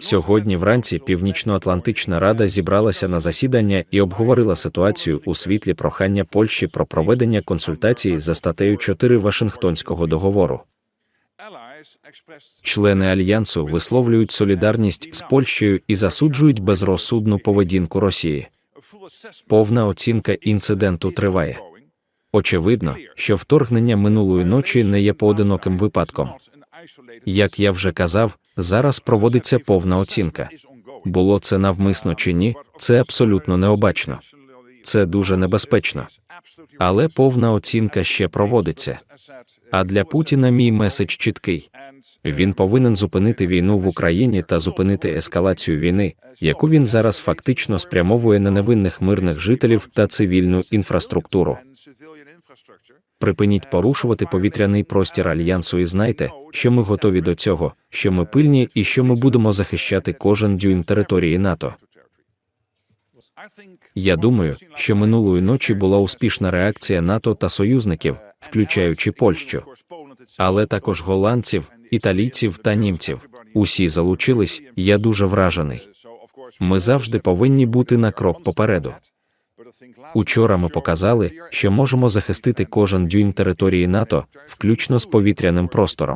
Сьогодні вранці Північноатлантична рада зібралася на засідання і обговорила ситуацію у світлі прохання Польщі про проведення консультацій за статтею 4 Вашингтонського договору. Члени альянсу висловлюють солідарність з Польщею і засуджують безрозсудну поведінку Росії. Повна оцінка інциденту триває. Очевидно, що вторгнення минулої ночі не є поодиноким випадком. Як я вже казав, зараз проводиться повна оцінка. Було це навмисно чи ні, це абсолютно необачно. Це дуже небезпечно. Але повна оцінка ще проводиться. А для Путіна мій меседж чіткий. Він повинен зупинити війну в Україні та зупинити ескалацію війни, яку він зараз фактично спрямовує на невинних мирних жителів та цивільну інфраструктуру. Припиніть порушувати повітряний простір альянсу і знайте, що ми готові до цього, що ми пильні і що ми будемо захищати кожен дюйм території НАТО. Я думаю, що минулої ночі була успішна реакція НАТО та союзників, включаючи Польщу, але також голландців, італійців та німців. Усі залучились. Я дуже вражений. Ми завжди повинні бути на крок попереду. Учора ми показали, що можемо захистити кожен дюйм території НАТО, включно з повітряним простором.